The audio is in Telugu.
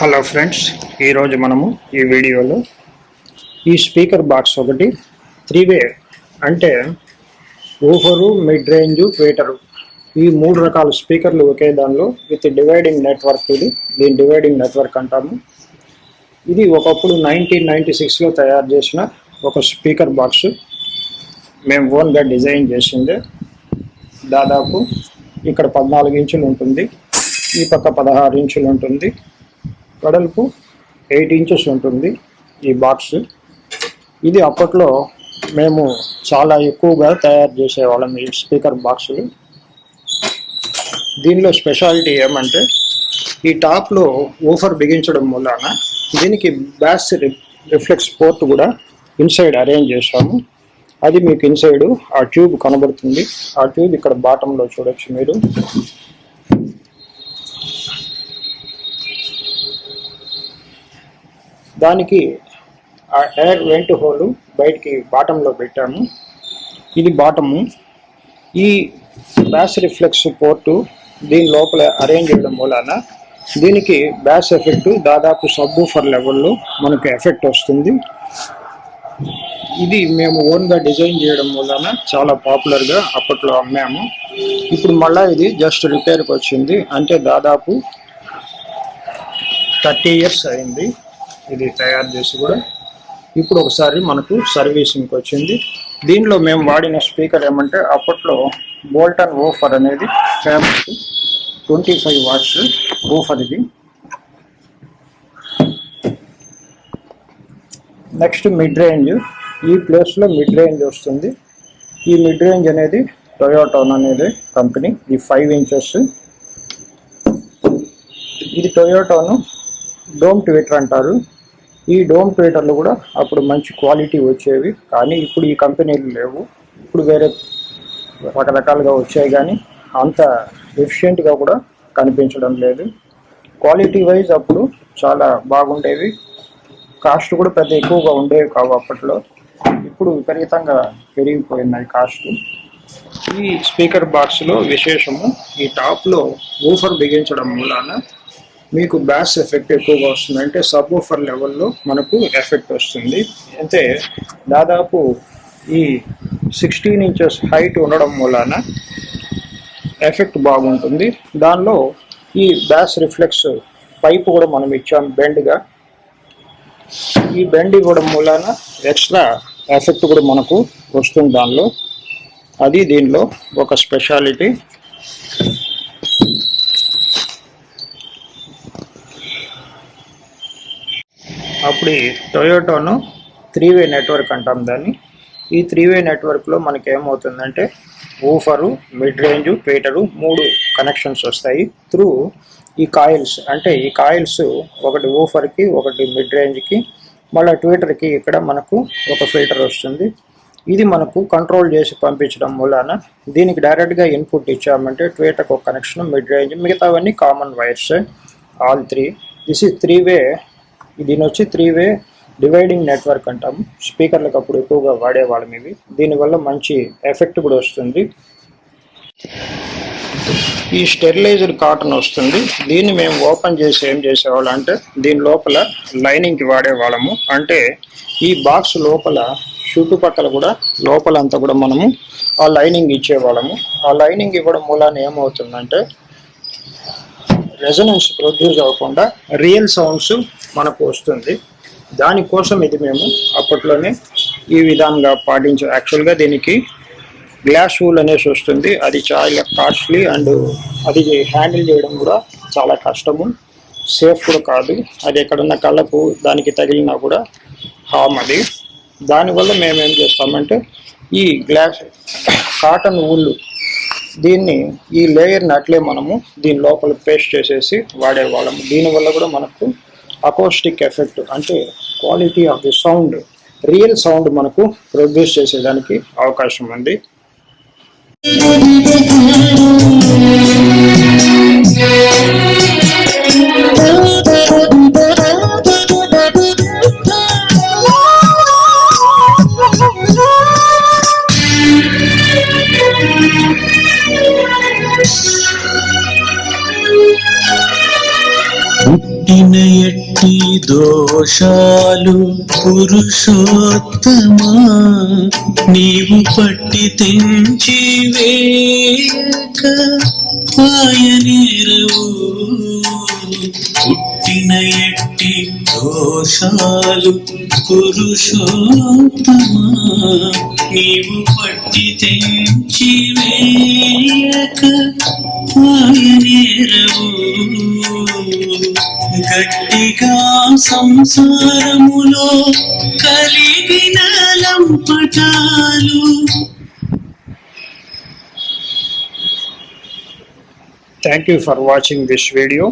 హలో ఫ్రెండ్స్ ఈరోజు మనము ఈ వీడియోలో ఈ స్పీకర్ బాక్స్ ఒకటి త్రీ వే అంటే ఊఫరు మిడ్ రేంజ్ ట్వేటరు ఈ మూడు రకాల స్పీకర్లు ఒకే దానిలో విత్ డివైడింగ్ నెట్వర్క్ ఇది దీని డివైడింగ్ నెట్వర్క్ అంటాము. ఇది ఒకప్పుడు నైన్టీన్ నైంటీ సిక్స్లో తయారు చేసిన ఒక స్పీకర్ బాక్స్. మేము ఓన్గా డిజైన్ చేసిందే దాదాపు ఇక్కడ పద్నాలుగు ఇంచులు ఉంటుంది ఈ పక్క పదహారు ఇంచులు ఉంటుంది. వెడల్పు ఎయిట్ ఇంచెస్ ఉంటుంది ఈ బాక్స్ ఇది అప్పట్లో మేము చాలా ఎక్కువగా తయారు చేసేవాళ్ళం ఈ స్పీకర్ బాక్సులు దీనిలో స్పెషాలిటీ ఏమంటే ఈ టాప్లో ఓఫర్ బిగించడం మూలాన దీనికి బ్యాస్ రిఫ్లెక్స్ పోర్ట్ కూడా ఇన్సైడ్ అరేంజ్ చేశాము. అది మీకు ఇన్సైడ్ ఆ ట్యూబ్ కనబడుతుంది. ఆ ట్యూబ్ ఇక్కడ బాటంలో చూడొచ్చు మీరు. దానికి ఆ ఎయిర్ వెంట్ హోల్ బయటికి బాటంలో పెట్టాము. ఇది బాటము. ఈ బ్యాస్ రిఫ్లెక్స్ పోర్టు దీని లోపల అరేంజ్ చేయడం మూలాన దీనికి బ్యాస్ ఎఫెక్ట్ దాదాపు సబ్బూఫర్ లెవెల్లో మనకు ఎఫెక్ట్ వస్తుంది. ఇది మేము ఓన్గా డిజైన్ చేయడం వలన చాలా పాపులర్గా అప్పట్లో అమ్మాము. ఇప్పుడు మళ్ళీ ఇది జస్ట్ రిపేర్కి వచ్చింది. అంటే దాదాపు థర్టీ ఇయర్స్ అయింది. ఇది తయారు చేసి కూడా ఇప్పుడు ఒకసారి మనకు సర్వీసింగ్కి వచ్చింది. దీనిలో మేము వాడిన స్పీకర్ ఏమంటే అప్పట్లో బోల్టన్ ఓఫర్ అనేది famous twenty five watts woofer ఇది. నెక్స్ట్ మిడ్ రేంజ్ ఈ ప్లేస్లో మిడ్ రేంజ్ వస్తుంది. ఈ మిడ్ రేంజ్ అనేది టొయోటోన్ అనేది కంపెనీ ఈ ఫైవ్ ఇంచెస్. ఇది టొయోటోను డోమ్ ట్విటర్ అంటారు. ఈ డోమ్ ట్విటర్లు కూడా అప్పుడు మంచి క్వాలిటీ వచ్చేవి. కానీ ఇప్పుడు ఈ కంపెనీలు లేవు. ఇప్పుడు వేరే రకరకాలుగా వచ్చాయి కానీ అంత ఎఫిషియెంట్గా కూడా కనిపించడం లేదు. క్వాలిటీ వైజ్ అప్పుడు చాలా బాగుండేవి. కాస్ట్ కూడా పెద్ద ఎక్కువగా ఉండేవి కావు అప్పట్లో. ఇప్పుడు విపరీతంగా పెరిగిపోయినాయి కాస్ట్. ఈ స్పీకర్ బాక్స్లో విశేషము ఈ టాప్లో ఊఫర్ బిగించడం మూలాన మీకు బ్యాస్ ఎఫెక్ట్ ఎక్కువగా వస్తుంది అంటే సబ్ ఊఫర్ లెవెల్లో మనకు ఎఫెక్ట్ వస్తుంది. అంటే దాదాపు ఈ సిక్స్టీన్ ఇంచెస్ హైట్ ఉండడం మూలాన ఎఫెక్ట్ బాగుంటుంది. దానిలో ఈ బ్యాస్ రిఫ్లెక్స్ పైప్ కూడా మనం ఇచ్చాం బెండ్గా. ఈ బెండ్ ఇవ్వడం మూలాన ఎక్స్ట్రా ఎఫెక్ట్ కూడా మనకు వస్తుంది దానిలో. అది దీనిలో ఒక స్పెషాలిటీ. అప్పుడు ఈ టొయోటోను త్రీ వే నెట్వర్క్ అంటాం దాన్ని. ఈ త్రీ వే నెట్వర్క్లో మనకి ఏమవుతుందంటే ఊఫరు మిడ్ రేంజ్ ట్వేటరు మూడు కనెక్షన్స్ వస్తాయి. త్రూ ఈ కాయిల్స్ అంటే ఈ కాయిల్స్ ఒకటి ఊఫర్కి ఒకటి మిడ్ రేంజ్కి మళ్ళీ ట్విటర్కి ఇక్కడ మనకు ఒక ఫిల్టర్ వస్తుంది. ఇది మనకు కంట్రోల్ చేసి పంపించడం మూలాన దీనికి డైరెక్ట్గా ఇన్పుట్ ఇచ్చామంటే ట్విటర్కి ఒక కనెక్షన్ మిడ్ రేంజ్ మిగతావన్నీ common wires all three this is three way దీని వచ్చి త్రీ వే డివైడింగ్ నెట్వర్క్ అంటాం. స్పీకర్లకు అప్పుడు ఎక్కువగా వాడేవాళ్ళం ఇవి. దీనివల్ల మంచి ఎఫెక్ట్ కూడా వస్తుంది. ఈ స్టెరిలైజర్ కాటన్ వస్తుంది. దీన్ని మేము ఓపెన్ చేసి ఏం చేసేవాళ్ళం అంటే దీని లోపల లైనింగ్కి వాడేవాళ్ళము అంటే ఈ బాక్స్ లోపల చుట్టుపక్కల కూడా లోపల అంతా కూడా మనము ఆ లైనింగ్ ఇచ్చేవాళ్ళము. ఆ లైనింగ్ ఇవ్వడం మూలాన ఏమవుతుందంటే రెజనెన్స్ ప్రొడ్యూస్ అవ్వకుండా రియల్ సౌండ్స్ మనకు వస్తుంది. దానికోసం ఇది మేము అప్పట్లోనే ఈ విధంగా పాటించ యాక్చువల్గా దీనికి గ్లాస్ వూల్ అనేసి వస్తుంది. అది చాలా కాస్ట్లీ అండ్ అది హ్యాండిల్ చేయడం కూడా చాలా కష్టము. సేఫ్ కూడా కాదు. అది ఎక్కడున్న కళ్ళకు దానికి తగిలినా కూడా హామ్ అది. దానివల్ల మేము ఏం చేస్తామంటే ఈ గ్లాస్ కాటన్ ఊళ్ళు దీన్ని ఈ లేయర్ని అట్లే మనము దీని లోపల పేస్ట్ చేసేసి వాడేవాళ్ళము దీనివల్ల కూడా మనకు అకోస్టిక్ ఎఫెక్ట్ అంటే quality of the sound real sound మనకు ప్రొడ్యూస్ చేసేదానికి అవకాశం ఉంది. పుట్టిన ఎట్టి దోషాలు పురుషోత్తమా? నీవు పట్టి తెంచి వేక ఆయనేరవు పుట్టిన ఎట్టి దోషాలు పురుషోత్తమా? నీవు పట్టి తెంచి వేయక పాయనేరవు గట్టిగా సంసారములో కలిగిన లంపటాలు. Thank you for watching this video